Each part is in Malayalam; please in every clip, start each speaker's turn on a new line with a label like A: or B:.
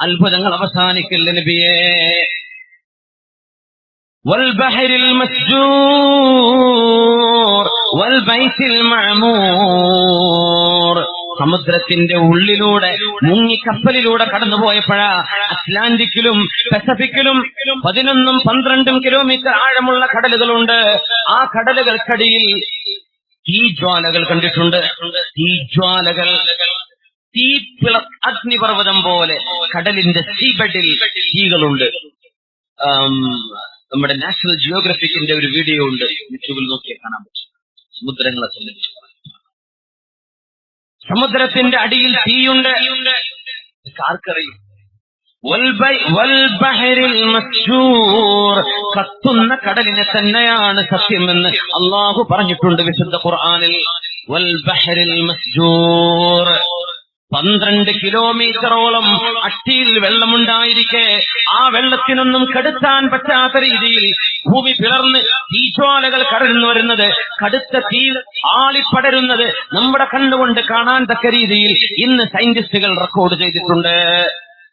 A: അത്ഭുതങ്ങൾ അവസാനിക്കില്ല നബിയേ. والبحر മസ്ജൂർ والبيت മഅമൂർ. സമുദ്രത്തിന്റെ ഉള്ളിലൂടെ മുങ്ങി കപ്പലിലൂടെ കടന്നുപോയപ്പോഴാ അറ്റ്ലാന്റിക്കിലും പസഫിക്കിലും പതിനൊന്നും പന്ത്രണ്ടും കിലോമീറ്റർ ആഴമുള്ള കടലുകളുണ്ട്. ആ കടലുകൾക്കടിയിൽ തീജ്വാലകൾ കണ്ടിട്ടുണ്ട്. തീജ്വാലകൾ തീപ്പിള അഗ്നിപർവതം പോലെ കടലിന്റെ സീബഡിൽ തീകളുണ്ട്. നമ്മുടെ നാഷണൽ ജിയോഗ്രഫിക്കിന്റെ ഒരു വീഡിയോ ഉണ്ട്. യൂട്യൂബിൽ നോക്കിയാൽ കാണാൻ പറ്റും. സമുദ്രങ്ങളെ സംബന്ധിച്ച് സമുദ്രത്തിന്റെ അടിയിൽ തീയുണ്ട്. ആർക്കറിയും. കത്തുന്ന കടലിനെ തന്നെയാണ് സത്യമെന്ന് അള്ളാഹു പറഞ്ഞിട്ടുണ്ട് വിശുദ്ധ ഖുർആനിൽ. വൽബഹരിൽ മസ്ജൂർ. പന്ത്രണ്ട് കിലോമീറ്ററോളം അട്ടിയിൽ വെള്ളമുണ്ടായിരിക്കെ. ആ വെള്ളത്തിനൊന്നും കെടുത്താൻ പറ്റാത്ത രീതിയിൽ ഭൂമി പിളർന്ന് തീജ്വാലകൾ കടന്നു വരുന്നത് കടുത്ത തീ ആളിപ്പടരുന്നത് നമ്മുടെ കണ്ണുകൊണ്ട് കാണാൻ തക്ക രീതിയിൽ ഇന്ന് സയന്റിസ്റ്റുകൾ റെക്കോർഡ് ചെയ്തിട്ടുണ്ട്.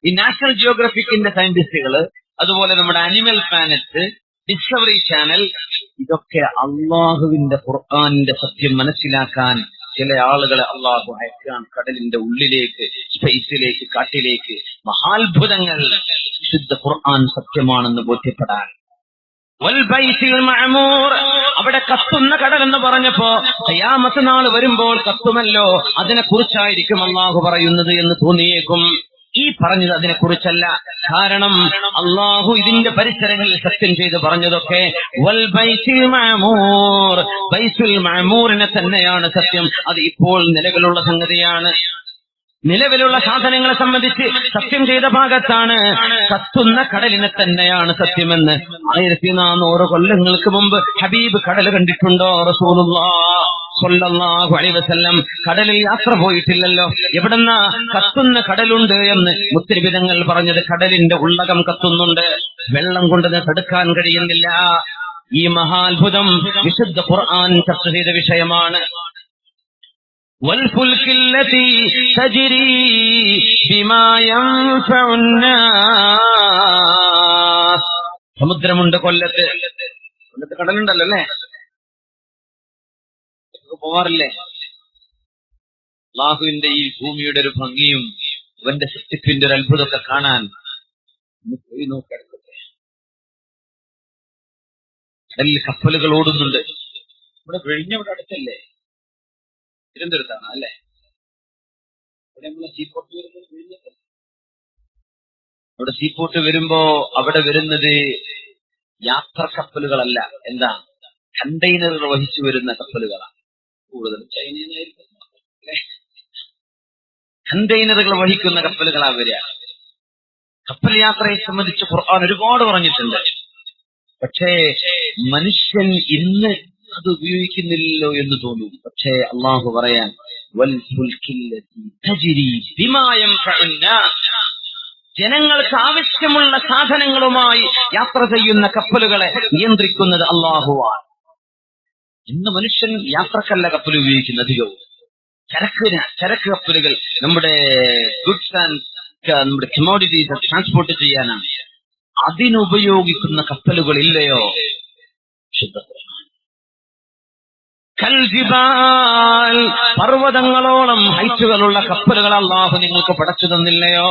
A: ഈ നാഷണൽ ജിയോഗ്രഫിക്കിന്റെ സയന്റിസ്റ്റുകൾ അതുപോലെ നമ്മുടെ അനിമൽ പ്ലാനറ്റ് ഡിസ്കവറി ചാനൽ ഇതൊക്കെ അള്ളാഹുവിന്റെ ഖുർആാനിന്റെ സത്യം മനസ്സിലാക്കാൻ ചില ആളുകളെ അള്ളാഹു അയക്കാൻ കടലിന്റെ ഉള്ളിലേക്ക് സ്പേസിലേക്ക് കാട്ടിലേക്ക് മഹാത്ഭുതങ്ങൾ വിശുദ്ധ ഖുർആൻ സത്യമാണെന്ന് ബോധ്യപ്പെടാൻ. അവിടെ കത്തുന്ന കടൽ എന്ന് പറഞ്ഞപ്പോ ഖിയാമത്ത് നാൾ വരുമ്പോൾ കത്തുമല്ലോ അതിനെ കുറിച്ചായിരിക്കും അള്ളാഹു പറയുന്നത് എന്ന് തോന്നിയേക്കും. ഈ പറഞ്ഞത് അതിനെ കുറിച്ചല്ല കാരണം അള്ളാഹു ഇതിന്റെ പരിസരങ്ങളിൽ സത്യം ചെയ്ത് പറഞ്ഞതൊക്കെ വൽ മഅമൂറിനെ തന്നെയാണ് സത്യം. അത് ഇപ്പോൾ നിലവിലുള്ള സംഗതിയാണ്. നിലവിലുള്ള സാധനങ്ങളെ സംബന്ധിച്ച് സത്യം ചെയ്ത ഭാഗത്താണ്. കത്തുന്ന കടലിനെ തന്നെയാണ് സത്യമെന്ന്. ആയിരത്തി നാനൂറ് കൊല്ലങ്ങൾക്ക് മുമ്പ് ഹബീബ് കടൽ കണ്ടിട്ടുണ്ടോ റസൂലുള്ളാഹു അലൈഹി വസല്ലം കടലിൽ യാത്ര പോയിട്ടില്ലല്ലോ എവിടെന്ന കത്തുന്ന കടലുണ്ട് എന്ന് മുത്തിരിവിധങ്ങൾ പറഞ്ഞത് കടലിന്റെ ഉള്ളകം കത്തുന്നുണ്ട് വെള്ളം കൊണ്ടത് തടുക്കാൻ കഴിയുന്നില്ല ഈ മഹാത്ഭുതം വിശുദ്ധ ഖുർആൻ ചർച്ച ചെയ്ത വിഷയമാണ് والفلك التي تجري بما ينفع الناس സമുദ്രമുണ്ട് കൊല്ലത്ത് കൊല്ലത്ത് കടലുണ്ടല്ലോ അല്ലേ പോവാറില്ലേ അള്ളാഹുവിന്റെ ഈ ഭൂമിയുടെ ഒരു ഭംഗിയും അവന്റെ സൃഷ്ടിപ്പിന്റെ ഒരു അത്ഭുതമൊക്കെ കാണാൻ പോയി നോക്കിയെടുക്കട്ടെ കടലിൽ കപ്പലുകൾ ഓടുന്നുണ്ട്. ഇവിടെ വെഴിഞ്ഞവിടെ അടുത്തല്ലേ? തിരുവനന്തപുരത്താണ് അല്ലേ? ഇവിടെ നമ്മളെ സീപോർട്ട് വരുമ്പോൾ? അവിടെ സീപോർട്ട് വരുമ്പോ അവിടെ വരുന്നത് യാത്ര കപ്പലുകളല്ല. എന്താ? കണ്ടെയ്നറുകൾ വഹിച്ചു വരുന്ന കപ്പലുകളാണ്. കൂടുതലും ചൈനയിലായിരിക്കും? കണ്ടെയ്നറുകൾ വഹിക്കുന്ന കപ്പലുകളാ വരിക. കപ്പൽ യാത്രയെ സംബന്ധിച്ച് ഖുർആൻ ഒരുപാട് പറഞ്ഞിട്ടുണ്ട്. പക്ഷേ മനുഷ്യൻ ഇന്ന് അത് ഉപയോഗിക്കുന്നില്ലല്ലോ എന്ന് തോന്നും. പക്ഷേ അള്ളാഹു പറയാൻ ജനങ്ങൾക്ക് ആവശ്യമുള്ള സാധനങ്ങളുമായി യാത്ര ചെയ്യുന്ന കപ്പലുകളെ നിയന്ത്രിക്കുന്നത് അള്ളാഹുവാണ്. ഇന്ന് മനുഷ്യൻ യാത്രക്കല്ല കപ്പൽ ഉപയോഗിക്കുന്ന അധികവും. ചരക്ക് ചരക്ക് കപ്പലുകൾ നമ്മുടെ ഗുഡ്സ് ആൻഡ് നമ്മുടെ കമോഡിറ്റീസ് ട്രാൻസ്പോർട്ട് ചെയ്യാനാണ്. അതിനുപയോഗിക്കുന്ന കപ്പലുകൾ ഇല്ലയോ? പർവതങ്ങളോളം ഹൈറ്റുകളുള്ള കപ്പലുകൾ അള്ളാഹു നിങ്ങൾക്ക് പടച്ചു തന്നില്ലയോ?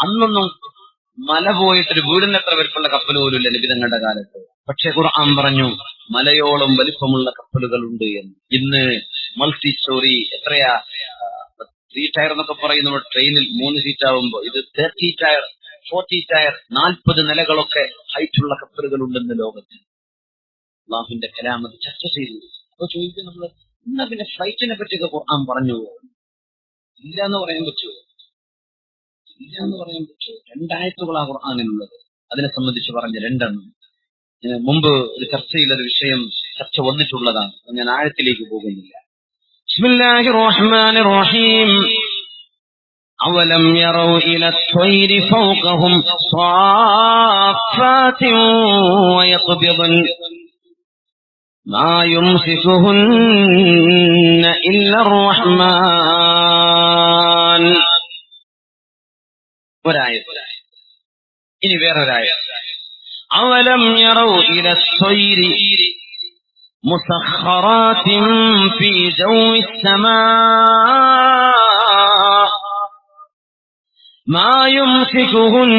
A: അന്നൊന്നും മല പോയിട്ടൊരു വീടിനെത്ര വരുത്തുള്ള കപ്പൽ പോലും ഇല്ല ലഭിതങ്ങളുടെ കാലത്ത്. പക്ഷെ ഖുർആൻ പറഞ്ഞു മലയോളം വലിപ്പമുള്ള കപ്പലുകളുണ്ട് എന്ന്. ഇന്ന് മൾട്ടി സ്റ്റോറി എത്രയാ ത്രീ ടയർ എന്നൊക്കെ പറയും ട്രെയിനിൽ മൂന്ന് സീറ്റ് ആവുമ്പോ ഇത് തേർട്ടി ടയർ ഫോർട്ടി ടയർ നാൽപ്പത് നിലകളൊക്കെ ഹൈറ്റുള്ള കപ്പലുകൾ ഉണ്ടെന്ന് ലോകത്ത്. അള്ളാഹുവിന്റെ കലാം അത് ചർച്ച ചെയ്തു. അപ്പൊ ചോദിക്കും നമ്മൾ എന്നാ പിന്നെ ഫ്ലൈറ്റിനെ പറ്റിയൊക്കെ ഖുർആൻ പറഞ്ഞു ഇല്ല എന്ന് പറയാൻ പറ്റുമോ ഇല്ല എന്ന് പറയാൻ പറ്റുമോ രണ്ടായത്തുകളാ ഖുർആാനിലുള്ളത്. അതിനെ സംബന്ധിച്ച് പറഞ്ഞ രണ്ടെണ്ണം. മുമ്പ് ഒരു ചർച്ചയിൽ ഒരു വിഷയം ചർച്ച വന്നിട്ടുള്ളതാണ്. ഞാൻ ആഴത്തിലേക്ക് പോകുന്നില്ല. أولم يروا إلى الطير فوقهم صافات ويقبضن ما يمسكهن إلا الرحمن ഒരായ ഇനി വേറൊരായ അവലം يروا إلى الطير مسخرات في جو السماء ما يمسكهن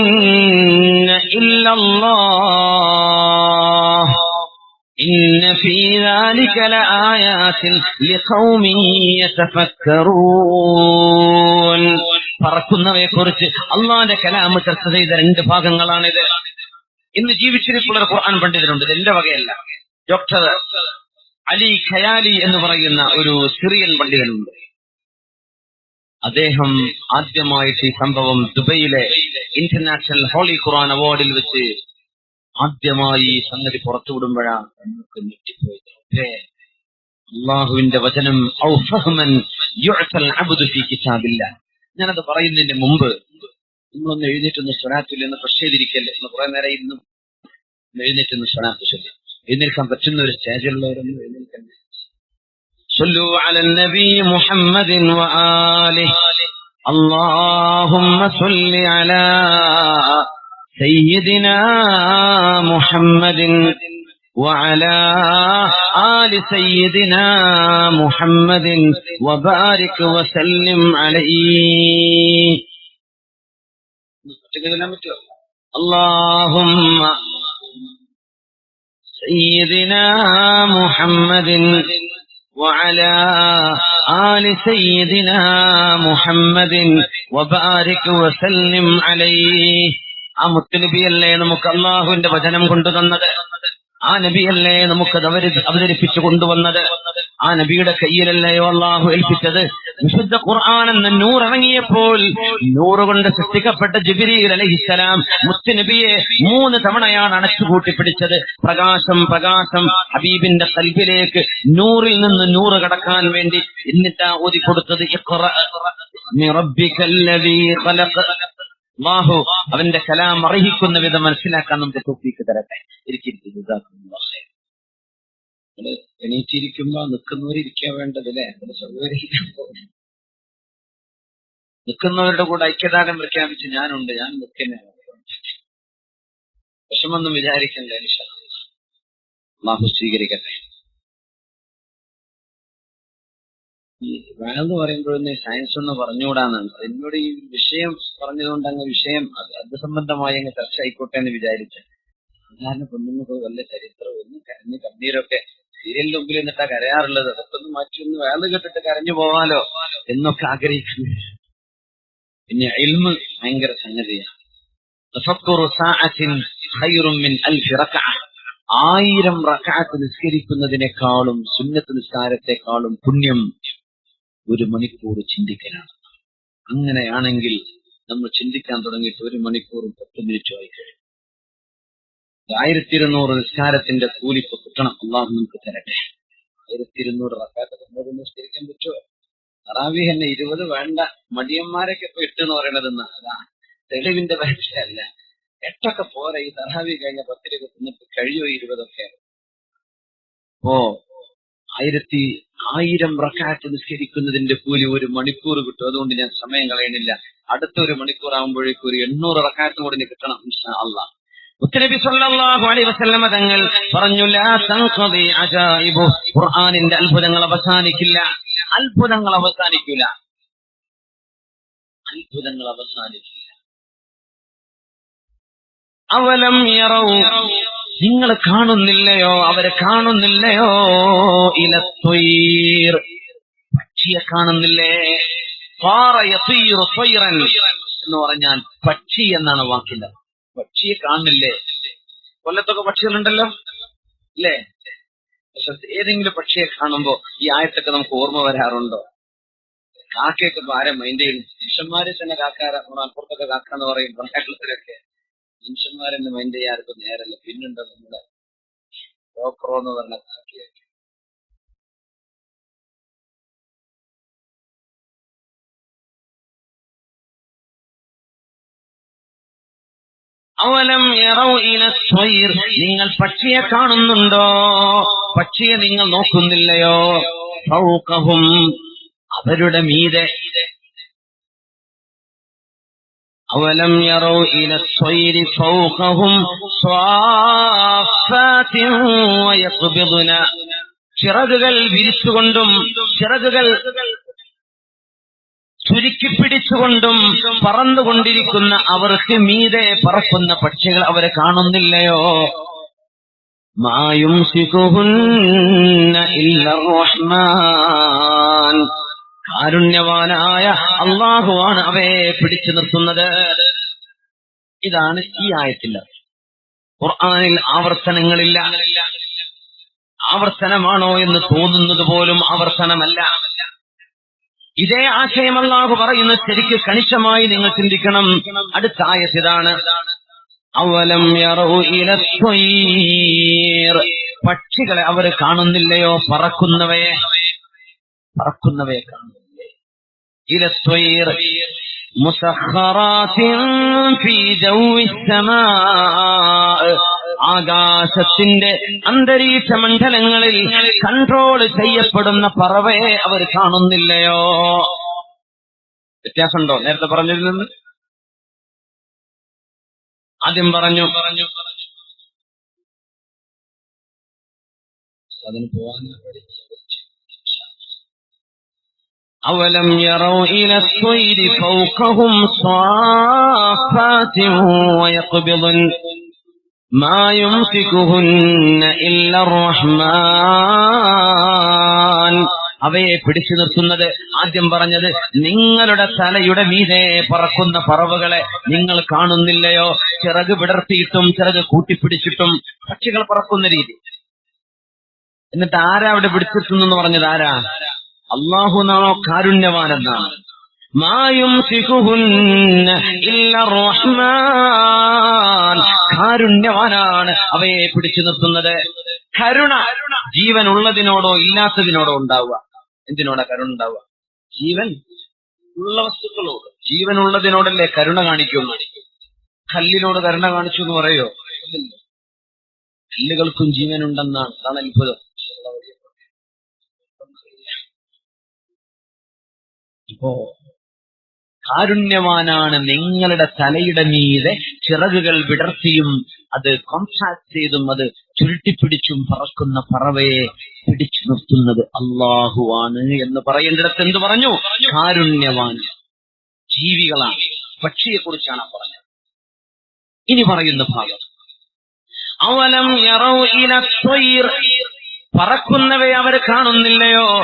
A: إلا الله إن في ذلك لآيات لقوم يتفكرون പറക്കുന്നവയെ കുറിച്ച് അള്ളാന്റെ കലാമ് ചർച്ച ചെയ്ത രണ്ട് ഭാഗങ്ങളാണിത് ഇന്ന് ജീവിച്ചിരിപ്പുള്ള ഖുർആൻ പണ്ഡിതരുണ്ട് എന്റെ വകയല്ല. ഡോക്ടർ അലി ഖയാലി എന്ന് പറയുന്ന ഒരു സിറിയൻ പണ്ഡിതനുണ്ട്. അദ്ദേഹം ആദ്യമായിട്ട് ഈ സംഭവം ദുബൈയിലെ ഇന്റർനാഷണൽ ഹോളി ഖുർആൻ അവാർഡിൽ വെച്ച് ആദ്യമായി ഈ സംഗതി പുറത്തുവിടുമ്പോഴാണ് നമുക്ക് ഞെട്ടിപ്പോയത്. അള്ളാഹുവിന്റെ വചനം ഞാനത് പറയുന്നതിന് മുമ്പ് നിങ്ങളൊന്ന് എഴുന്നേറ്റൊന്ന് സ്വനാത്തിൽ എന്ന് പ്രഷ് ചെയ്തിരിക്കല്ലേ എന്ന് കുറെ നേരം ഇരുന്നു ഒന്ന് എഴുന്നേറ്റൊന്ന് സ്വനാത്ത് ചൊല്ലി എഴുന്നേൽക്കാൻ പറ്റുന്ന ഒരു സ്റ്റേജിലുള്ളവരൊന്നും എഴുന്നേൽക്കണ്ടേ صلوا على النبي محمد وآله اللهم صل على سيدنا محمد وعلى آل سيدنا محمد وبارك وسلم عليه اللهم سيدنا محمد وعلى آل سيدنا محمد وبارك وسلم عليه ആ മുത്തുനബിയല്ലേ നമുക്ക് അള്ളാഹുവിന്റെ വചനം കൊണ്ടുതന്നത് ആ നബിയല്ലേ നമുക്കത് അവര് അവതരിപ്പിച്ചു കൊണ്ടുവന്നത് ആ നബിയുടെ കയ്യിലല്ലയോ അള്ളാഹു ഏൽപ്പിച്ചത്? വിശുദ്ധ ഖുർആൻ എന്ന നൂറിറങ്ങിയപ്പോൾ നൂറുകൊണ്ട് സൃഷ്ടിക്കപ്പെട്ട ജിബിരിയിൽ അലഹിസ്സലാം മുത്തുനബിയെ മൂന്ന് തവണയാണ് അണച്ചുകൂട്ടി പിടിച്ചത്. പ്രകാശം പ്രകാശം ഹബീബിന്റെ കൽബിലേക്ക് നൂറിൽ നിന്ന് നൂറ് കടക്കാൻ വേണ്ടി എന്നിട്ടാ ഓതി കൊടുത്തത്. അവന്റെ കലാം അർഹിക്കുന്ന വിധം മനസ്സിലാക്കാൻ നമുക്ക് തോപ്പിക്ക് തരട്ടെ. ഇരിക്കുന്നു എണീറ്റിരിക്കുമ്പോ നിൽക്കുന്നവരിക്കാൻ വേണ്ടതില്ലേ? നമ്മൾ സൗകര്യം നിൽക്കുന്നവരുടെ കൂടെ ഐക്യദാനം പ്രഖ്യാപിച്ച് ഞാനുണ്ട് ഞാൻ നിൽക്കുന്ന. വിഷമൊന്നും വിചാരിക്കണ്ട അള്ളാഹു സ്വീകരിക്കട്ടെ. ഈ വേണമെന്ന് പറയുമ്പോഴൊന്ന് സയൻസ് ഒന്ന് പറഞ്ഞുകൂടാന്നാണ് എന്നോട് ഈ വിഷയം പറഞ്ഞതുകൊണ്ട് അങ്ങ് വിഷയം അത് സംബന്ധമായി അങ്ങ് ചർച്ച ആയിക്കോട്ടെ എന്ന് വിചാരിച്ചു. സാധാരണ പെണ്ണുങ്ങൾക്ക് വല്ല ചരിത്രവും ഒന്ന് കരഞ്ഞ് കണ്ണീരൊക്കെ സീരിയലിന്റെ മുമ്പിൽ എന്നിട്ടാ കരയാറുള്ളത്? അതൊക്കെ ഒന്ന് മാറ്റി ഒന്ന് വേൾ കേട്ടിട്ട് കരഞ്ഞു പോവാലോ എന്നൊക്കെ ആഗ്രഹിക്കുന്നു. പിന്നെ ഇൽമ് ഭയങ്കര സംഗതിയാണ്. ആയിരം റക്കാത്ത് നിസ്കരിക്കുന്നതിനേക്കാളും സുന്നത്ത് നിസ്കാരത്തെക്കാളും പുണ്യം ഒരു മണിക്കൂർ ചിന്തിക്കലാണ്. അങ്ങനെയാണെങ്കിൽ നമ്മൾ ചിന്തിക്കാൻ തുടങ്ങിയിട്ട് ഒരു മണിക്കൂറും പത്ത് മിനിറ്റും ആയി കഴിയും ആയിരത്തി ഇരുന്നൂറ് നിസ്കാരത്തിന്റെ കൂലി ഇപ്പൊ കിട്ടണം. അള്ളാഹു നമുക്ക് തരട്ടെ. ആയിരത്തി ഇരുന്നൂറ് റക്കാത്ത നിസ്കരിക്കാൻ പറ്റുമോ? അറാവി തന്നെ ഇരുപത് വേണ്ട. മടിയന്മാരൊക്കെ ഇപ്പൊ എന്ന് പറയണത് അതാ. തെളിവിന്റെ പരീക്ഷയല്ല. എട്ടൊക്കെ പോരെ. ഈ തറാവി കഴിഞ്ഞ പത്തിരൊക്കെ തിന്നിട്ട് കഴിയോ ഇരുപതൊക്കെ? ഓ ആയിരത്തി ആയിരം റക്കാറ്റ് നിസ്കരിക്കുന്നതിന്റെ കൂലി ഒരു മണിക്കൂർ കിട്ടും. അതുകൊണ്ട് ഞാൻ സമയം കളയണില്ല. അടുത്ത ഒരു മണിക്കൂർ ആകുമ്പോഴേക്കും ഒരു എണ്ണൂറ് റക്കാറ്റ് കൂടി കിട്ടണം ഇൻഷാ അള്ളാ. സല്ലല്ലാഹു അലൈഹി തങ്ങൾ പറഞ്ഞു ഖുർആനിന്റെ അത്ഭുതങ്ങൾ അവസാനിക്കില്ല. അത്ഭുതങ്ങൾ അവസാനിക്കില്ല അത്ഭുതങ്ങൾ അവസാനിക്കില്ല. അവലം യറൗ. നിങ്ങൾ കാണുന്നില്ലയോ? അവരെ കാണുന്നില്ലയോ? ഇലത്വീർ പക്ഷിയെ കാണുന്നില്ലേ? ത്വയ്റൻ എന്ന് പറഞ്ഞാൽ പക്ഷി എന്നാണ് വാക്കിന്റെ പക്ഷിയെ കാണുന്നില്ലേ? കൊല്ലത്തൊക്കെ പക്ഷികളുണ്ടല്ലോ? അല്ലേ പക്ഷെ ഏതെങ്കിലും പക്ഷിയെ കാണുമ്പോ ഈ ആയത്തൊക്കെ നമുക്ക് ഓർമ്മ വരാറുണ്ടോ? കാക്കയൊക്കെ ഭാരം മൈൻഡ് ചെയ്യുന്നു മനുഷ്യന്മാരെ തന്നെ കാക്കാര പുറത്തൊക്കെ കാക്ക എന്ന് പറയും കേരളത്തിലൊക്കെ മനുഷ്യന്മാരെന്നെ മൈൻഡ് ചെയ്യാർക്കും നേരല്ല. പിന്നുണ്ടോ നമ്മുടെ ഡോക്ടറോ എന്ന് പറഞ്ഞ കാക്കയൊക്കെ? അവലം നിങ്ങൾ പക്ഷിയെ കാണുന്നുണ്ടോ? പക്ഷിയെ നിങ്ങൾ നോക്കുന്നില്ലയോ? സൗഖവും അവരുടെ മീതെ. അവലം യറോ ഇല സ്വൈരി സൗഖവും ചിറകുകൾ വിരിച്ചുകൊണ്ടും ചിറകുകൾ ചുരുക്കി പിടിച്ചുകൊണ്ടും പറന്നുകൊണ്ടിരിക്കുന്ന അവർക്ക് മീതെ പറക്കുന്ന പക്ഷികൾ അവരെ കാണുന്നില്ലയോ? മായും കാരുണ്യവാനായ അള്ളാഹുവാണ് അവയെ പിടിച്ചു നിർത്തുന്നത്. ഇതാണ് ഈ ആയത്തില്ല. ഖുർആാനിൽ ആവർത്തനങ്ങളില്ല. ആവർത്തനമാണോ എന്ന് തോന്നുന്നത് പോലും ആവർത്തനമല്ല. ഇതേ ആശയം അള്ളാഹു പറയുന്ന ശരിക്ക് കണിശമായി നിങ്ങൾ ചിന്തിക്കണം. അടുത്ത ആയത്തിതാണ് അവലം. പക്ഷികളെ അവർ കാണുന്നില്ലയോ? പറക്കുന്നവയെ. പറക്കുന്നവയെ കാണുന്നില്ലേ? ഇല ത്വയ്ർ. മുസഖറാത്തിൻ ഫീ ജൗവി السماء ആകാശത്തിന്റെ അന്തരീക്ഷ മണ്ഡലങ്ങളിൽ കൺട്രോൾ ചെയ്യപ്പെടുന്ന പറവയെ അവർ കാണുന്നില്ലയോ വ്യത്യാസമുണ്ടോ നേരത്തെ പറഞ്ഞതിൽ നിന്ന് ആദ്യം പറഞ്ഞു പറഞ്ഞു അതിന് പോവാൻ أولم يروا إلى الطير فوقهم صافات ويقبضن ما يمسكهن إلا الرحمن അവയെ പിടിച്ചു നിർത്തുന്നത് ആദ്യം പറഞ്ഞത് നിങ്ങളുടെ തലയുടെ മീതെ പറക്കുന്ന പറവകളെ നിങ്ങൾ കാണുന്നില്ലയോ ചിറക് വിടർത്തിയിട്ടും ചിറക് കൂട്ടിപ്പിടിച്ചിട്ടും പക്ഷികൾ പറക്കുന്ന രീതി എന്നിട്ട് ആരാ അവിടെ പിടിച്ചിട്ടുണ്ടെന്ന് പറഞ്ഞത് ആരാ അള്ളാഹുനാണോ കാരുണ്യവാനെന്നാണ് മായും കാരുണ്യവാനാണ് അവയെ പിടിച്ചു നിർത്തുന്നത്. കരുണ ജീവൻ ഉള്ളതിനോടോ ഇല്ലാത്തതിനോടോ ഉണ്ടാവുക. എന്തിനോടാ കരുണ ഉണ്ടാവുക? ജീവൻ ഉള്ള വസ്തുക്കളോട്. ജീവൻ ഉള്ളതിനോടല്ലേ കരുണ കാണിക്കും കല്ലിനോട് കരുണ കാണിച്ചു എന്ന് പറയോ കല്ലുകൾക്കും ജീവനുണ്ടെന്നാണ്. അതാണ് അത്ഭുതം. ഇപ്പോ കാരുണ്യവാനാണ് നിങ്ങളുടെ തലയുടെ മീതെ ചിറകുകൾ വിടർത്തിയും അത് കോൺട്രാക്ട് ചെയ്തും അത് ചുരുട്ടിപ്പിടിച്ചും പറക്കുന്ന പറവയെ പിടിച്ചു നിർത്തുന്നത് അള്ളാഹുവാണ് എന്ന് പറയേണ്ടിടത്ത് എന്ത് പറഞ്ഞു? കാരുണ്യവാൻ ജീവികളാണ്. പക്ഷിയെ കുറിച്ചാണ് പറഞ്ഞത്. ഇനി പറയുന്ന ഭാഗം. അവലം. പറക്കുന്നവയെ അവർ കാണുന്നില്ലയോ?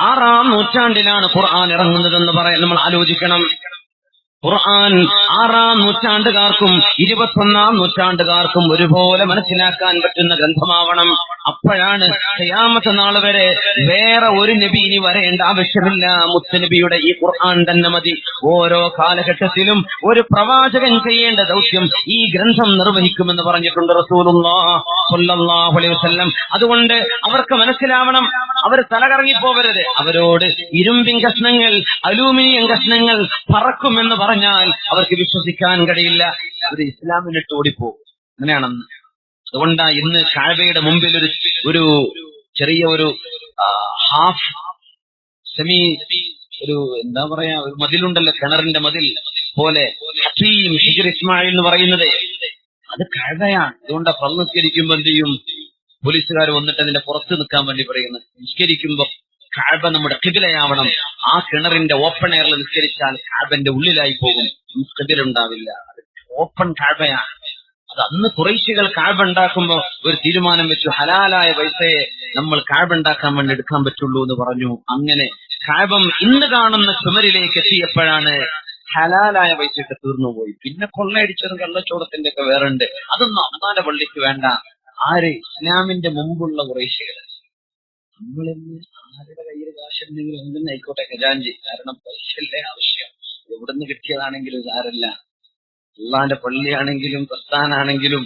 A: ആറാം നൂറ്റാണ്ടിലാണ് ഖുർആൻ ഇറങ്ങുന്നതെന്ന് പറയാൻ നമ്മൾ ആലോചിക്കണം. ഖുർആൻ ആറാം നൂറ്റാണ്ടുകാർക്കും ഇരുപത്തൊന്നാം നൂറ്റാണ്ടുകാർക്കും ഒരുപോലെ മനസ്സിലാക്കാൻ പറ്റുന്ന ഗ്രന്ഥമാവണം. അപ്പോഴാണ് ഖിയാമത്ത് നാൾ വരെ വേറെ ഒരു നബി ഇനി വരേണ്ട ആവശ്യമില്ല. മുത്തനബിയുടെ ഈ ഖുർആൻ തന്നെ മതി. ഓരോ കാലഘട്ടത്തിലും ഒരു പ്രവാചകൻ ചെയ്യേണ്ട ദൗത്യം ഈ ഗ്രന്ഥം നിർവഹിക്കുമെന്ന് പറഞ്ഞിട്ടുണ്ട് റസൂലുള്ളാഹ് സ്വല്ലല്ലാഹു അലൈഹി വസല്ലം. അതുകൊണ്ട് അവർക്ക് മനസ്സിലാവണം അവർ തലകറങ്ങിപ്പോവരുത്. അവരോട് ഇരുമ്പിൻ കഷ്ണങ്ങൾ അലൂമിനിയം കഷ്ണങ്ങൾ പറക്കുമെന്ന് പറഞ്ഞാൽ അവർക്ക് വിശ്വസിക്കാൻ കഴിയില്ല. അവർ ഇസ്ലാമിനിട്ട് ഓടിപ്പോകും അങ്ങനെയാണെന്ന്. അതുകൊണ്ടാ ഇന്ന് കാഴ്ബയുടെ മുമ്പിൽ ഒരു ഒരു ചെറിയ ഒരു ഹാഫ് സെമി ഒരു എന്താ പറയാ ഒരു മതിലുണ്ടല്ലോ കിണറിന്റെ മതിൽ പോലെ ഇസ്മായിൽ എന്ന് പറയുന്നത് അത് കഴകയാണ് അതുകൊണ്ട് പള്ളു നിസ്കരിക്കുമ്പോ എന്ത് ചെയ്യും? പോലീസുകാർ വന്നിട്ട് അതിന്റെ പുറത്ത് നിൽക്കാൻ വേണ്ടി പറയുന്നു. നിസ്കരിക്കുമ്പോ കാഴ്ബ നമ്മുടെ കിബിലയാവണം ആ കിണറിന്റെ ഓപ്പൺ എയറിൽ നിസ്കരിച്ചാൽ കാഴ്ബന്റെ ഉള്ളിലായി പോകും. കിബിലുണ്ടാവില്ല അത് ഓപ്പൺ കാഴ്ബയാണ്. അത് അന്ന് കുറേശികൾ കാഴ്ബ ഉണ്ടാക്കുമ്പോ ഒരു തീരുമാനം വെച്ചു. ഹലാലായ പൈസയെ നമ്മൾ ഉണ്ടാക്കാൻ വേണ്ടി എടുക്കാൻ പറ്റുള്ളൂ എന്ന് പറഞ്ഞു. അങ്ങനെ കാഴ്ബം ഇന്ന് കാണുന്ന ചുമരിലേക്ക് എത്തിയപ്പോഴാണ് ഹലാലായ പൈസയൊക്കെ തീർന്നുപോയി. പിന്നെ കൊള്ളയടിച്ചതും കള്ളച്ചോടത്തിന്റെ ഒക്കെ വേറെ ഉണ്ട് അതൊന്നും അമ്മാന്റെ പള്ളിക്ക് വേണ്ട. ആര്? ഇസ്ലാമിന്റെ മുമ്പുള്ള കുറേശ്ശികൾ. നമ്മളിന്ന് ആരുടെ കയ്യിൽ കാശുണ്ടെങ്കിലും എന്തെന്ന് ആയിക്കോട്ടെ ഖജാൻജി കാരണം പൈസയല്ലേ ആവശ്യം. എവിടുന്ന് കിട്ടിയതാണെങ്കിലും സാരല്ല. അള്ളാന്റെ പള്ളിയാണെങ്കിലും പ്രസ്ഥാനാണെങ്കിലും.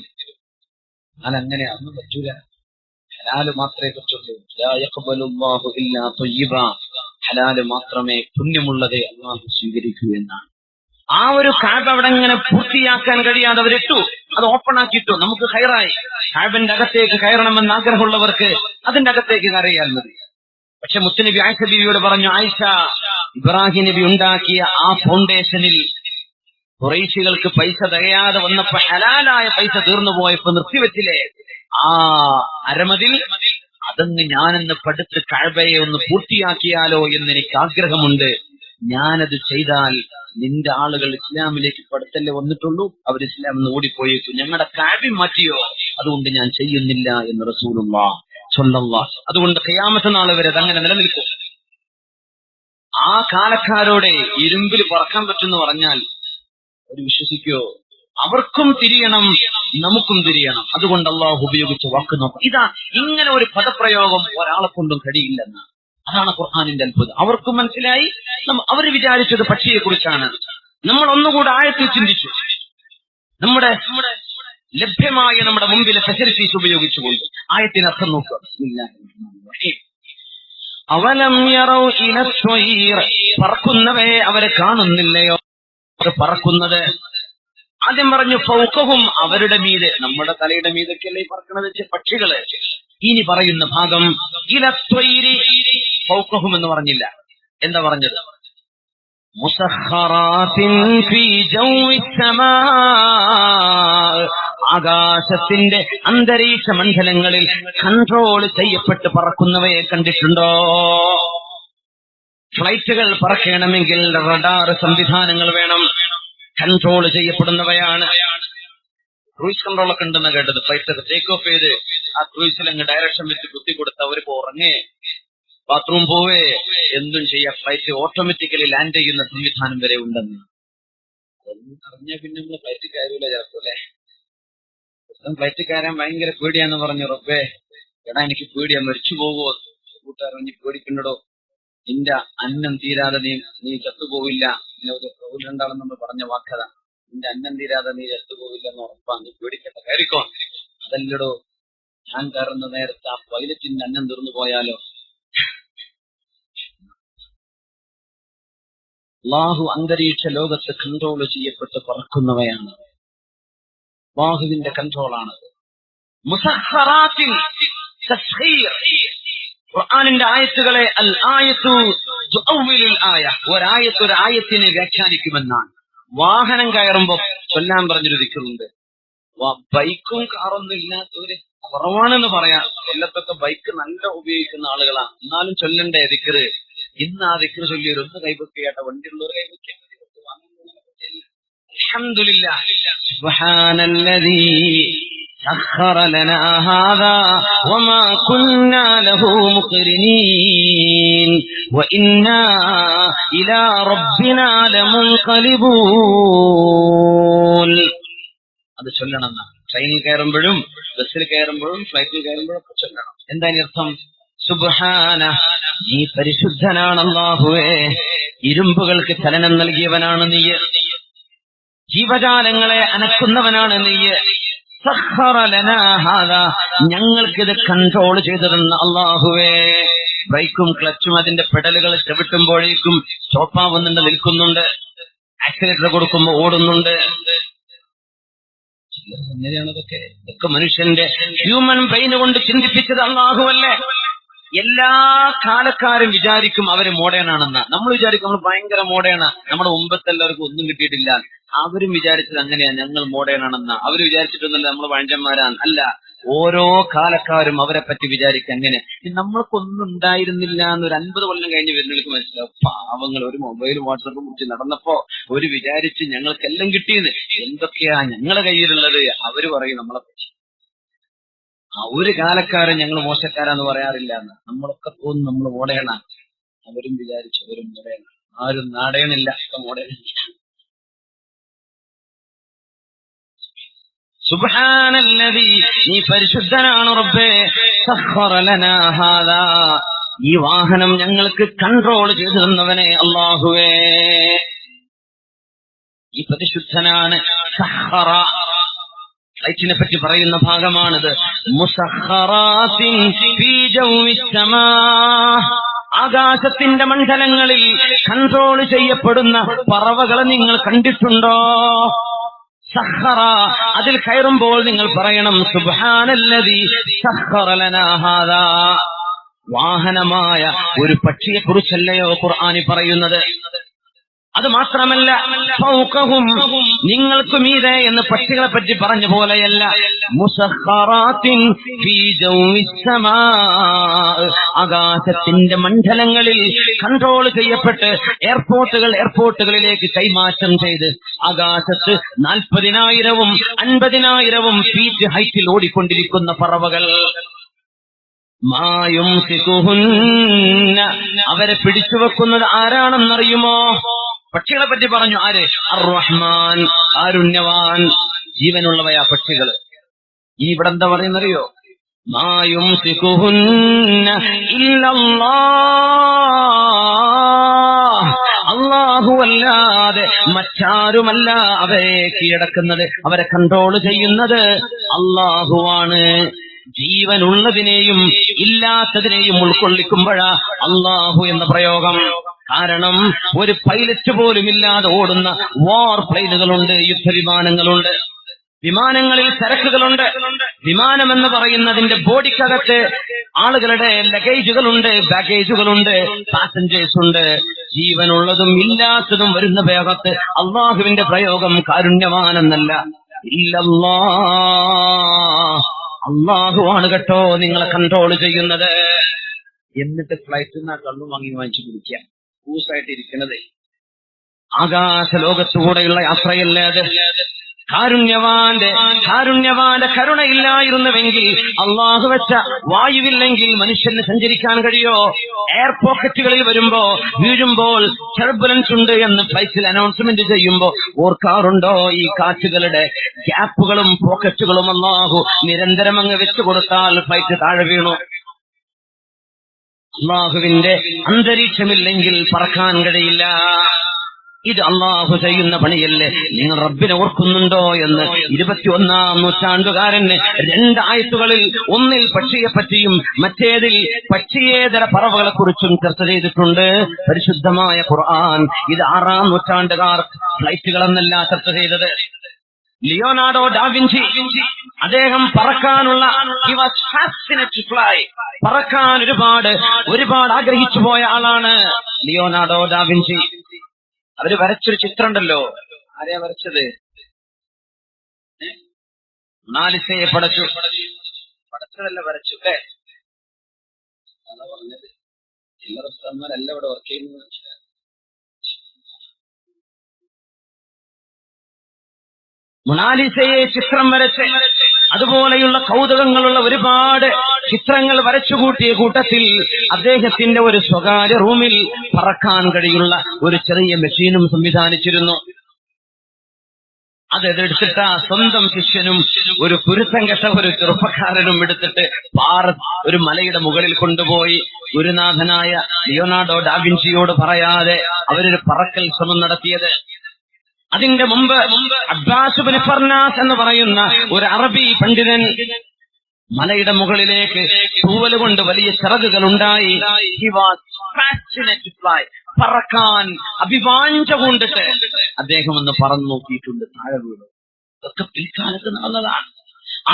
A: ഞാൻ അങ്ങനെ അന്ന് പറ്റൂല. ഹലാൽ മാത്രമേ പറ്റുള്ളൂ. ഹലാൽ മാത്രമേ പുണ്യമുള്ളതേ അള്ളാഹു സ്വീകരിക്കൂ എന്നാണ്. ആ ഒരു കാബ് അവിടെ ഇങ്ങനെ പൂർത്തിയാക്കാൻ കഴിയാതെ അവരിട്ടു. അത് ഓപ്പൺ ആക്കിയിട്ടു. നമുക്ക് കയറായി കാബിന്റെ അകത്തേക്ക് കയറണമെന്ന് ആഗ്രഹമുള്ളവർക്ക് അതിന്റെ അകത്തേക്ക് കയറിയാൽ മതി. പക്ഷെ മുത്തനബി ആയിഷ ബീവിയോട് പറഞ്ഞു ആയിഷ ഇബ്രാഹിം നബി ഉണ്ടാക്കിയ ആ ഫൗണ്ടേഷനിൽ കുറേശികൾക്ക് പൈസ തികയാതെ വന്നപ്പോ ഹലാലായ പൈസ തീർന്നു പോയപ്പോ നിർത്തിവെച്ചില്ലേ? ആ അരമതിൽ അതങ്ങ് ഞാനെന്ന് പടുത്ത് കഴബയെ ഒന്ന് പൂർത്തിയാക്കിയാലോ എന്ന് എനിക്ക് ആഗ്രഹമുണ്ട്. ഞാനത് ചെയ്താൽ നിന്റെ ആളുകൾ ഇസ്ലാമിലേക്ക് പടുത്തല്ലേ വന്നിട്ടുള്ളൂ? അവർ ഇസ്ലാം നിന്ന് ഓടിപ്പോയേക്കു. ഞങ്ങളുടെ കാവ്യം മാറ്റിയോ? അതുകൊണ്ട് ഞാൻ ചെയ്യുന്നില്ല എന്ന് റസൂലുള്ള സ്വന്തം അതുകൊണ്ട് കയ്യാമത്തെ നാളെ വരെ അതങ്ങനെ നിലനിൽക്കും. ആ കാലക്കാരോടെ ഇരുമ്പിൽ പറക്കാൻ പറ്റുമെന്ന് പറഞ്ഞാൽ ഒരു വിശ്വസിക്കോ? അവർക്കും തിരിയണം നമുക്കും തിരിയണം. അതുകൊണ്ട് അള്ളാഹു ഉപയോഗിച്ച വാക്ക് നോക്കാം ഇതാ ഇങ്ങനെ ഒരു പദപ്രയോഗം ഒരാളെ കൊണ്ടും കഴിയില്ലെന്ന് അതാണ് ഖുർആാനിന്റെ അത്ഭുതം. അവർക്കും മനസ്സിലായി. അവർ വിചാരിച്ചത് പക്ഷിയെ കുറിച്ചാണ് നമ്മൾ ഒന്നുകൂടെ ആയത്തിൽ ചിന്തിച്ചു. നമ്മുടെ ലഭ്യമായ നമ്മുടെ മുമ്പിലെ ഫെസിലിറ്റീസ് ഉപയോഗിച്ചുകൊണ്ട്. ആയത്തിന് അർത്ഥം നോക്കുക. അവലം പറക്കുന്നവയെ അവരെ കാണുന്നില്ലയോ? പറക്കുന്നത്. ആദ്യം പറഞ്ഞു ഫൗക്കഹും അവരുടെ മീതെ. നമ്മുടെ തലയുടെ മീതൊക്കെയല്ലേ പറക്കണത്? പക്ഷികൾ. ഇനി പറയുന്ന ഭാഗം ഇല സ്വൈരി ഫൗക്കഹും എന്ന് പറഞ്ഞില്ല. എന്താ പറഞ്ഞത്? ആകാശത്തിന്റെ അന്തരീക്ഷ മണ്ഡലങ്ങളിൽ കൺട്രോൾ ചെയ്യപ്പെട്ട് പറക്കുന്നവയെ കണ്ടിട്ടുണ്ടോ? ഫ്ലൈറ്റുകൾ പറക്കണമെങ്കിൽ റഡാർ സംവിധാനങ്ങൾ വേണം. കൺട്രോൾ ചെയ്യപ്പെടുന്നവയാണ്. ക്രൂയിസ് കൺട്രോൾ ഒക്കെ ഉണ്ടെന്ന് കേട്ടത്. ഫ്ലൈറ്റ് ടേക്ക് ഓഫ് ചെയ്ത് ആ ക്രൂയിസിൽ അങ്ങ് ഡയറക്ഷൻ വെച്ച് കുത്തി കൊടുത്ത് അവർക്ക് ഉറങ്ങേ. ബാത്റൂം പോവേ. എന്തും ചെയ്യാം. ഫ്ലൈറ്റ് ഓട്ടോമാറ്റിക്കലി ലാൻഡ് ചെയ്യുന്ന സംവിധാനം വരെ ഉണ്ടെന്ന്. അറിഞ്ഞാൽ പിന്നെ നമ്മൾ ഫ്ലൈറ്റ് കയറൂല ചിലപ്പോ അല്ലേ? ഫ്ലൈറ്റ് കയറാൻ ഭയങ്കര പേടിയാന്ന് പറഞ്ഞു റബ്ബേ. എടാ എനിക്ക് പേടിയാ. മരിച്ചു പോകുമോ കൂട്ടുകാരൻ നീ പേടിക്കണ്ടടോ. നിന്റെ അന്നം തീരാതെ നീ നീ ചത്തുപോവില്ല. പ്രൗഢണ്ടാണെന്ന് നമ്മൾ പറഞ്ഞ വാക്കത. നിന്റെ അന്നം തീരാതെ നീ ചത്തുപോവില്ല എന്ന് ഉറപ്പാ. നീ പേടിക്കണ്ട. കയറിക്കോ. അതല്ലടോ. ഞാൻ കയറുന്ന നേരത്തെ ആ പൈലറ്റിന്റെ അന്നം തീർന്നു പോയാലോ? അള്ളാഹു അന്തരീക്ഷ ലോകത്ത് കൺട്രോൾ ചെയ്യപ്പെട്ട് പറക്കുന്നവയാണ്. അള്ളാഹുവിന്റെ കൺട്രോളാണത് ആണത്. ഖുർആനിന്റെ ആയത്തുകളെ അൽ ആയത്തു ആയ. ഒരായത്ത് ഒരു ആയത്തിനെ വ്യാഖ്യാനിക്കുമെന്നാണ്. വാഹനം കയറുമ്പോ ചൊല്ലാൻ പറഞ്ഞൊരു ദിക്കറുണ്ട് ബൈക്കും കാറൊന്നും ഇല്ലാത്തവര് കുറവാണെന്ന് പറയാം. കൊല്ലത്തൊക്കെ ബൈക്ക് നല്ല ഉപയോഗിക്കുന്ന ആളുകളാണ് എന്നാലും ചൊല്ലണ്ടേ ദിക്കറ് ഇന്ന് ആ ദിക്കറ് ചൊല്ലിയൊരു ഒന്ന് കൈവയ്ക്കേട്ട വണ്ടിയുള്ളവർ കൈവയ്ക്കാൻ അൽഹംദുലില്ലാ സുബ്ഹാനല്ലദീ سخر لنا هذا وما كنا له مقرنين وإنا إلى ربنا لمنقلبون അത് ചൊല്ലണം എന്നാ. ട്രെയിനിൽ കയറുമ്പോഴും ബസ്സിൽ കയറുമ്പോഴും ഫ്ലൈറ്റിൽ കയറുമ്പോഴും ഒക്കെ ചൊല്ലണം എന്താ ഇതിന്റെ അർത്ഥം സുബ്ഹാന നീ പരിശുദ്ധനാണ് അല്ലാഹുവേ ഇരുമ്പുകൾക്ക് ചലനം നൽകിയവനാണ് നീ. ജീവജാലങ്ങളെ അനക്കുന്നവനാണ് നീ. ഞങ്ങൾക്കിത് കൺട്രോൾ ചെയ്തു അള്ളാഹുവേ ബ്രേക്കും ക്ലച്ചും അതിന്റെ പെഡലുകൾ ചവിട്ടുമ്പോഴേക്കും സ്റ്റോപ്പാവുന്നുണ്ട് നിൽക്കുന്നുണ്ട്. ആക്സിലേറ്റർ കൊടുക്കുമ്പോ ഓടുന്നുണ്ട്. ഇതൊക്കെ. ഇതൊക്കെ മനുഷ്യന്റെ ഹ്യൂമൻ ബ്രെയിന് കൊണ്ട് ചിന്തിപ്പിച്ചത് അള്ളാഹുവല്ലേ എല്ലാ കാലക്കാരും വിചാരിക്കും അവർ മോഡേൺ ആണെന്ന് നമ്മൾ വിചാരിക്കും നമ്മൾ ഭയങ്കര മോഡേണ. നമ്മുടെ മുമ്പത്തെ എല്ലാവർക്കും ഒന്നും കിട്ടിയിട്ടില്ല. അവരും വിചാരിച്ചത് അങ്ങനെയാ ഞങ്ങൾ മോഡേൺ ആണെന്ന് അവർ വിചാരിച്ചിട്ടൊന്നല്ല നമ്മൾ വഴഞ്ചന്മാരാണ് അല്ല ഓരോ കാലക്കാരും അവരെ പറ്റി വിചാരിക്കുക അങ്ങനെ നമ്മൾക്കൊന്നും ഉണ്ടായിരുന്നില്ല എന്ന് ഒരു അൻപത് കൊല്ലം കഴിഞ്ഞ് വരുന്നവർക്ക് മനസ്സിലാവും. പാവങ്ങൾ ഒരു മൊബൈലും വാട്സപ്പും കുറിച്ച് നടന്നപ്പോ ഒരു വിചാരിച്ച് ഞങ്ങൾക്കെല്ലാം കിട്ടിയെന്ന്. എന്തൊക്കെയാ ഞങ്ങളുടെ കയ്യിലുള്ളത്? അവർ പറയും നമ്മളെ പറ്റി. ആ ഒരു കാലക്കാരൻ ഞങ്ങൾ മോശക്കാരാന്ന് പറയാറില്ല എന്ന് നമ്മളൊക്കെ തോന്നും നമ്മൾ ഓടേണ അവരും വിചാരിച്ചു അവരും മോടേണ ആരും നാടേണില്ല. ഒക്കെ സുബ്ഹാനല്ലദീ നീ പരിശുദ്ധനാണ് റബ്ബേ. സഖറ ലനാ ഹാദാ. ഈ വാഹനം ഞങ്ങൾക്ക് കൺട്രോൾ ചെയ്തു തന്നവനെ അള്ളാഹുവേ ഈ പരിശുദ്ധനാണ് സഖറ ഫ്ലൈറ്റിനെ പറ്റി പറയുന്ന ഭാഗമാണിത്. ആകാശത്തിന്റെ മണ്ഡലങ്ങളിൽ കൺട്രോൾ ചെയ്യപ്പെടുന്ന പറവകളെ നിങ്ങൾ കണ്ടിട്ടുണ്ടോ? സഹറ അതിൽ കയറുമ്പോൾ നിങ്ങൾ പറയണം സുബാനല്ലതി സഹറലനാഹാദ ഹാദാ. വാഹനമായ ഒരു പക്ഷിയെ കുറിച്ചല്ലയോ ഖുർആാനി പറയുന്നത്? അത് മാത്രമല്ല നിങ്ങൾക്ക് മീതെ എന്ന് പക്ഷികളെ പറ്റി പറഞ്ഞ പോലെയല്ല. ആകാശത്തിന്റെ മണ്ഡലങ്ങളിൽ കൺട്രോൾ ചെയ്യപ്പെട്ട് എയർപോർട്ടുകൾ എയർപോർട്ടുകളിലേക്ക് കൈമാറ്റം ചെയ്ത് ആകാശത്ത് നാൽപ്പതിനായിരവും അൻപതിനായിരവും ഫീറ്റ് ഹൈറ്റിൽ ഓടിക്കൊണ്ടിരിക്കുന്ന പറവകൾ. മായും അവരെ പിടിച്ചു വെക്കുന്നത് ആരാണെന്നറിയുമോ? പക്ഷികളെ പറ്റി പറഞ്ഞു ആര്? അർ റഹ്മാൻ ആരുണ്യവാൻ ജീവനുള്ളവയാ പക്ഷികൾ ഈ ഇവിടെ എന്താ പറയുന്നറിയോ? മായും അല്ലാഹുവല്ലാതെ മറ്റാരുമല്ല അവരെ കീഴടക്കുന്നത് അവരെ കൺട്രോൾ ചെയ്യുന്നത് അള്ളാഹുവാണ് ജീവനുള്ളതിനെയും ഇല്ലാത്തതിനെയും ഉൾക്കൊള്ളിക്കുമ്പോഴാ അള്ളാഹു എന്ന പ്രയോഗം. കാരണം ഒരു പൈലറ്റ് പോലും ഇല്ലാതെ ഓടുന്ന വാർ പ്ലെയിനുകളുണ്ട് യുദ്ധവിമാനങ്ങളുണ്ട് വിമാനങ്ങളിൽ ചരക്കുകളുണ്ട്. വിമാനം എന്ന് പറയുന്നതിന്റെ ബോഡിക്കകത്ത് ആളുകളുടെ ലഗേജുകളുണ്ട് ബാഗേജുകളുണ്ട് പാസഞ്ചേഴ്സ് ഉണ്ട് ജീവനുള്ളതും ഇല്ലാത്തതും വരുന്ന വേഗത്ത് അള്ളാഹുവിന്റെ പ്രയോഗം കാരുണ്യവാനെന്നല്ല. ഇല്ലല്ലാ. അള്ളാഹുവാണ് കേട്ടോ നിങ്ങളെ കൺട്രോൾ ചെയ്യുന്നത്. എന്നിട്ട് ഫ്ലൈറ്റിൽ നിന്ന് കണ്ണു വാങ്ങി വാങ്ങിച്ചു കുടിക്കുക. കൂസായിട്ട് ഇരിക്കുന്നത് ആകാശ ലോകത്തുകൂടെയുള്ള യാത്രയല്ലേ അത്? കാരുണ്യവാന്റെ കാരുണ്യവാന്റെ കരുണയില്ലായിരുന്നുവെങ്കിൽ അള്ളാഹു വെച്ച വായുവില്ലെങ്കിൽ മനുഷ്യന് സഞ്ചരിക്കാൻ കഴിയോ? എയർ പോക്കറ്റുകളിൽ വരുമ്പോ വീഴുമ്പോൾ ടർബുലൻസ് ഉണ്ട് എന്ന് ഫ്ലൈറ്റിൽ അനൗൺസ്മെന്റ് ചെയ്യുമ്പോ ഓർക്കാറുണ്ടോ ഈ കാറ്റുകളുടെ ഗ്യാപ്പുകളും പോക്കറ്റുകളും അള്ളാഹു നിരന്തരം അങ്ങ് വെച്ചു കൊടുത്താൽ ഫ്ലൈറ്റ് താഴെ വീണു. അള്ളാഹുവിന്റെ അന്തരീക്ഷമില്ലെങ്കിൽ പറക്കാൻ കഴിയില്ല. ഇത് അള്ളാഹു ചെയ്യുന്ന പണിയല്ലേ? നിങ്ങൾ റബ്ബിനെ ഓർക്കുന്നുണ്ടോ എന്ന്? ഇരുപത്തിയൊന്നാം നൂറ്റാണ്ടുകാരൻ രണ്ടായത്തുകളിൽ ഒന്നിൽ പക്ഷിയെ പറ്റിയും മറ്റേതിൽ പക്ഷിയേതര പറവകളെ കുറിച്ചും ചർച്ച ചെയ്തിട്ടുണ്ട്. പരിശുദ്ധമായ ഖുർആൻ ഇത് ആറാം നൂറ്റാണ്ടുകാർ ഫ്ലൈറ്റുകളെന്നല്ല ചർച്ച ചെയ്തത്. ലിയോനാർഡോ ഡാവിഞ്ചി അദ്ദേഹം പറക്കാനുള്ള പറക്കാൻ ഒരുപാട് ഒരുപാട് ആഗ്രഹിച്ചു പോയ ആളാണ് ലിയോനാർഡോ ഡാവിഞ്ചി അവർ വരച്ചൊരു ചിത്രം ഉണ്ടല്ലോ ആരെയാ വരച്ചത്? മൊണാലിസയെ പടച്ചു. പടച്ചതല്ല വരച്ചു അല്ലേ? പറഞ്ഞത്. ചില്ലറ ഇവിടെ വർക്ക് ചെയ്യുന്നത്. മൊണാലിസയെ ചിത്രം വരച്ച് അതുപോലെയുള്ള കൗതുകങ്ങളുള്ള ഒരുപാട് ചിത്രങ്ങൾ വരച്ചുകൂട്ടിയ കൂട്ടത്തിൽ അദ്ദേഹത്തിന്റെ ഒരു സ്വകാര്യ റൂമിൽ പറക്കാൻ കഴിയുള്ള ഒരു ചെറിയ മെഷീനും സംവിധാനിച്ചിരുന്നു. അതെടുത്തിട്ട് ആ സ്വന്തം ശിഷ്യനും ഒരു പുരുത്തം കെട്ട ഒരു ചെറുപ്പക്കാരനും എടുത്തിട്ട് പാറ ഒരു മലയുടെ മുകളിൽ കൊണ്ടുപോയി ഗുരുനാഥനായ ലിയോനാർഡോ ഡാവിൻസിയോട് പറയാതെ അവരൊരു പറക്കൽ ശ്രമം നടത്തിയത്. അതിന്റെ മുമ്പ് അബ്ബാസ് ഫർനാസ് എന്ന് പറയുന്ന ഒരു അറബി പണ്ഡിതൻ മലയുടെ മുകളിലേക്ക് തൂവൽ കൊണ്ട് വലിയ ചിറകുകൾ ഉണ്ടായി പറക്കാൻ അഭിവാഞ്ച കൊണ്ടിട്ട് അദ്ദേഹം ഒന്ന് പറന്നു നോക്കിയിട്ടുണ്ട്. താഴെ വീട് ഇതൊക്കെ പിൽക്കാലത്ത് നടന്നതാണ്.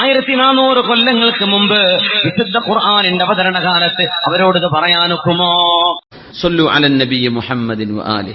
A: ആയിരത്തി നാനൂറ് കൊല്ലങ്ങൾക്ക് മുമ്പ് വിശുദ്ധ ഖുർആാനിന്റെ അവതരണ കാലത്ത് അവരോട് പറയാനൊക്കുമോ?
B: സൊല്ലു അലൻ നബി മുഹമ്മദിൻ ആലി